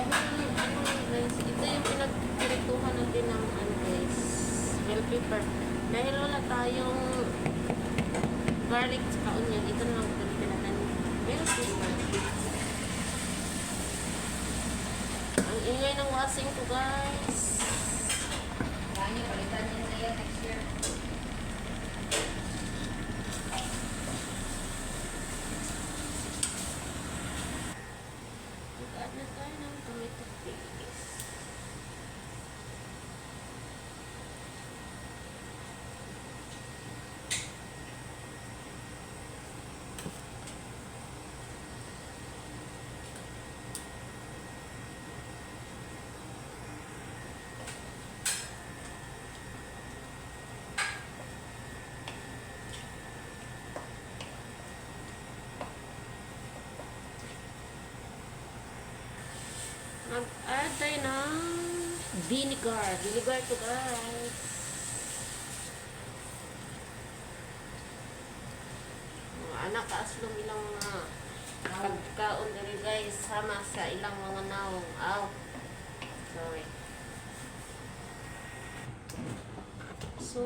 Guys, ito yung pinagpirituhan natin ng ano guys, bell pepper. Dahil wala tayong garlic sa onion, ito na lang pinagpinahan bell pepper. Ang ingay ng wasing ko guys. Niyo, palitan niyo na yan next year. Mag-add na tayo ng tomato paste. Mag-add tayo ng vinegar. Vinegar to guys. Mga anak, kaaslong ilang mga pagkaon diri guys. Sama sa ilang mga naong. Aw. Sorry. So,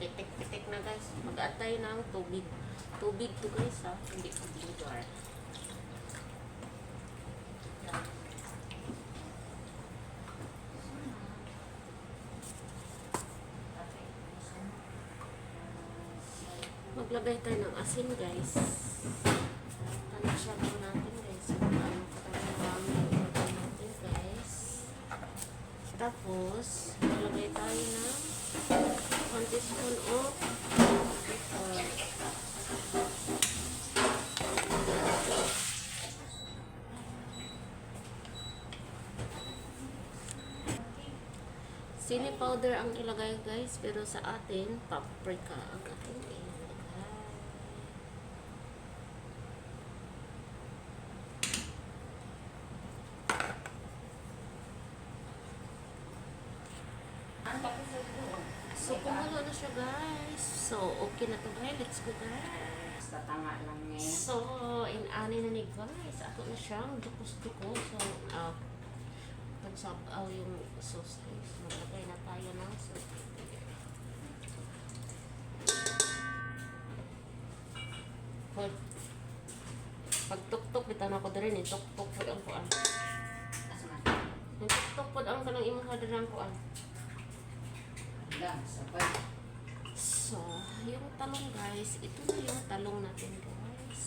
pitik-pitik na guys. Mag-add tayo ng tubig. Tubig to guys ha. Hindi ko vinegar. Maglagay tayo ng asin, guys. Tansya lang natin, guys. Kung ano ilagay natin, guys. Tapos, maglagay tayo ng 1 teaspoon of pepper. Sili powder ang ilagay, guys. Pero sa atin, paprika ang ating ilagay. Ang tapos sa doon. So, kumulo na siya, guys. So, okay na to, guys. Let's go, guys. Basta tanga lang ngayon. So, in-ani na ni guys. Ako na siyang dukos-dukos. So, uh, pagsabaw yung sauce, guys. Maglagay na tayo ng sauce. Hoy. Pag tuk-tuk, bitan ako na rin eh. Tuk-tuk po ang kuan. Asa? Yung tuk-tuk po ang kanang imong hadaran kuan. Hanggang, sabay. So, yung talong guys, ito na yung talong natin guys.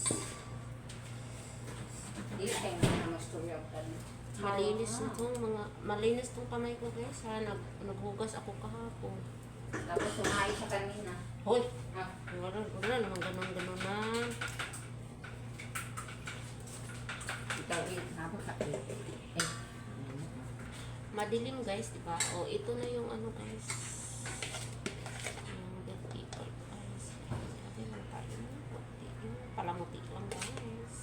Di tayo na masturya ka rin. Malinis na tong mga, malinis tong kamay ko guys ha. Nag, naghugas ako kahapon. Tapos sumahay sa kanina. Hoy! Ah, Wala, wala naman ganun ganun na. ikaw rin. Ako sa Eh. Madilim guys, di ba? O, ito na yung ano guys. Yung dead people guys. Sabi lang tayo ng konti. Palamuti lang guys.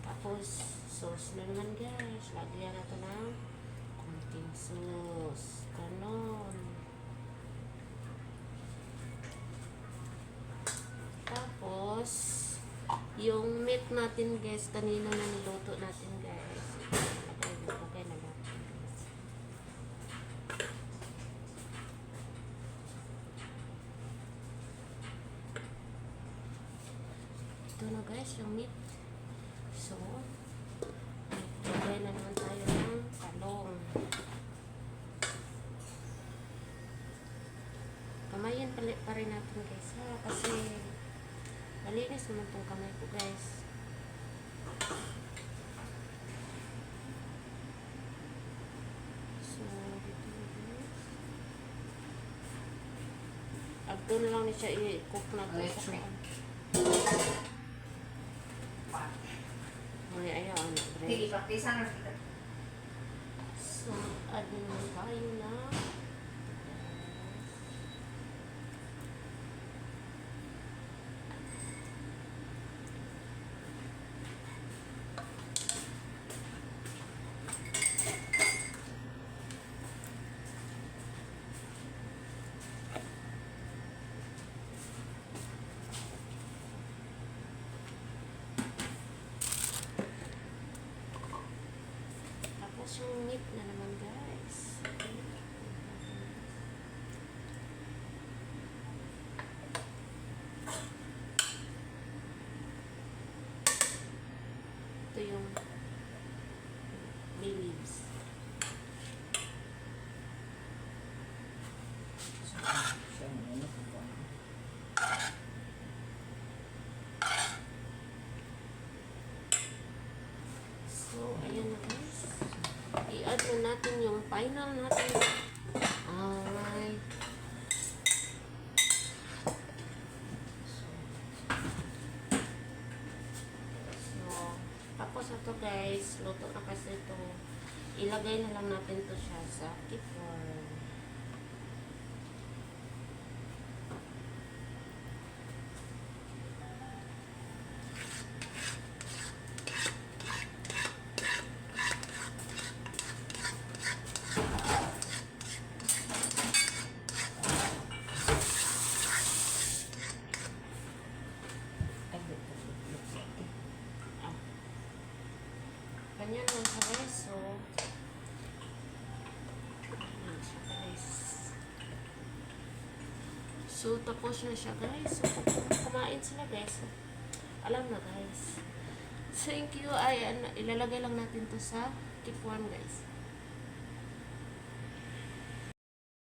Tapos, sauce na naman guys. Lagyan natin ng konting sauce. Ganon. Tapos, yung meat natin guys, kanina na niluto natin guys. Lagay na, lagay na natin guys. Ito guys, yung meat. So, lagay na naman tayo ng talong. Kamayan pa, rin natin guys ha, kasi malinis naman tong kamay ko guys. So, dito guys. Na lang ni siya i-cook na to Let's Sige, bread. praktisan na kita. So, add na natin yung final natin. Ay. So, tapos ito guys, luto na kasi ito. Ilagay na lang natin to siya sa kipon. Ah. Ganyan lang siya guys. So, Ayan siya guys. So, tapos na siya guys. So, kumain sila guys. Alam na guys. Thank you. Ay, ilalagay lang natin to sa tip 1 guys.